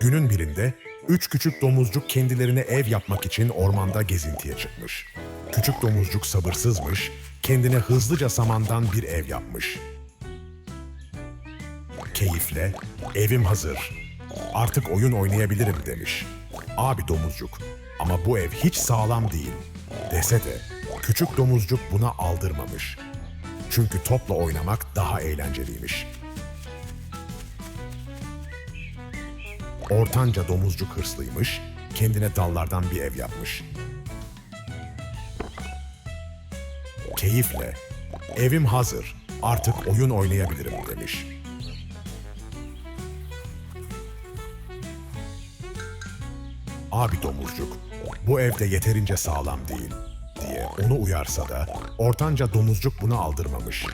Günün birinde üç küçük domuzcuk kendilerine ev yapmak için ormanda gezintiye çıkmış. Küçük domuzcuk sabırsızmış, kendine hızlıca samandan bir ev yapmış. Keyifle, evim hazır, artık oyun oynayabilirim demiş. Abi domuzcuk, ama bu ev hiç sağlam değil dese de küçük domuzcuk buna aldırmamış. Çünkü topla oynamak daha eğlenceliymiş. Ortanca domuzcuk hırslıymış, kendine dallardan bir ev yapmış. Keyifle, evim hazır, artık oyun oynayabilirim demiş. Abi domuzcuk, bu evde yeterince sağlam değil diye onu uyarsa da ortanca domuzcuk bunu aldırmamış.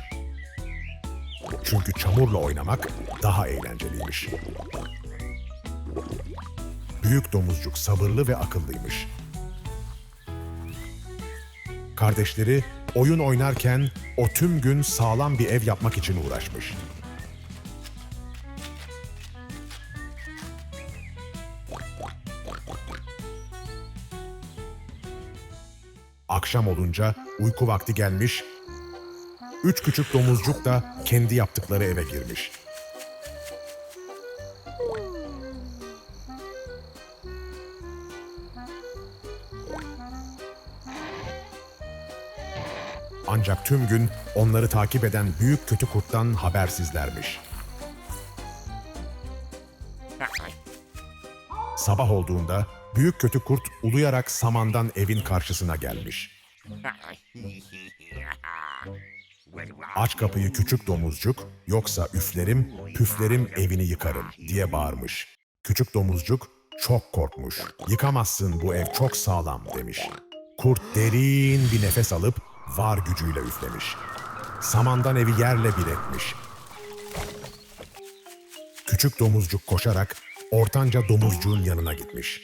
Çünkü çamurla oynamak daha eğlenceliymiş. Büyük domuzcuk sabırlı ve akıllıymış. Kardeşleri oyun oynarken o tüm gün sağlam bir ev yapmak için uğraşmış. Akşam olunca uyku vakti gelmiş, üç küçük domuzcuk da kendi yaptıkları eve girmiş. Ancak tüm gün onları takip eden büyük kötü kurttan habersizlermiş. Sabah olduğunda büyük kötü kurt uluyarak samandan evin karşısına gelmiş. Aç kapıyı küçük domuzcuk, yoksa üflerim, püflerim evini yıkarım diye bağırmış. Küçük domuzcuk çok korkmuş. Yıkamazsın bu ev çok sağlam demiş. Kurt derin bir nefes alıp var gücüyle üflemiş. Samandan evi yerle bir etmiş. Küçük domuzcuk koşarak ortanca domuzcuğun yanına gitmiş.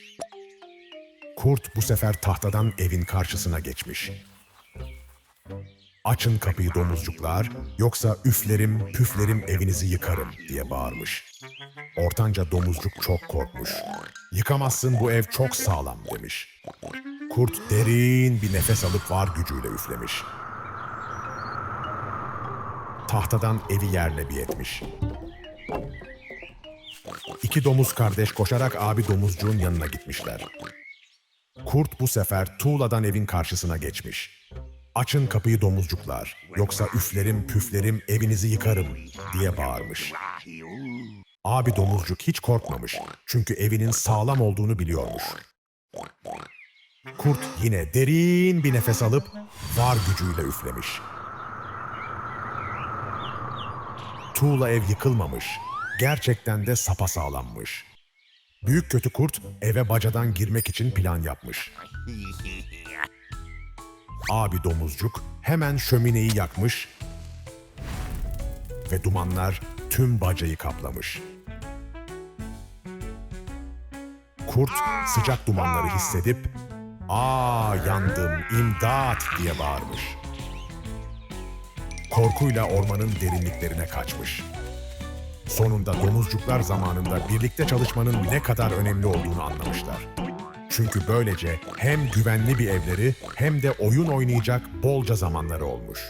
Kurt bu sefer tahtadan evin karşısına geçmiş. Açın kapıyı domuzcuklar, yoksa üflerim, püflerim evinizi yıkarım diye bağırmış. Ortanca domuzcuk çok korkmuş. Yıkamazsın bu ev çok sağlam demiş. Kurt derin bir nefes alıp var gücüyle üflemiş. Tahtadan evi yerle bir etmiş. İki domuz kardeş koşarak abi domuzcuğun yanına gitmişler. Kurt bu sefer tuğladan evin karşısına geçmiş. Açın kapıyı domuzcuklar, yoksa üflerim püflerim evinizi yıkarım diye bağırmış. Abi domuzcuk hiç korkmamış çünkü evinin sağlam olduğunu biliyormuş. Kurt yine derin bir nefes alıp var gücüyle üflemiş. Tuğla ev yıkılmamış, gerçekten de sapasağlammış. Büyük kötü kurt eve bacadan girmek için plan yapmış. Abi domuzcuk hemen şömineyi yakmış ve dumanlar tüm bacayı kaplamış. Kurt sıcak dumanları hissedip "Aa yandım, imdat!" diye bağırmış. Korkuyla ormanın derinliklerine kaçmış. Sonunda domuzcuklar zamanında birlikte çalışmanın ne kadar önemli olduğunu anlamışlar. Çünkü böylece hem güvenli bir evleri hem de oyun oynayacak bolca zamanları olmuş.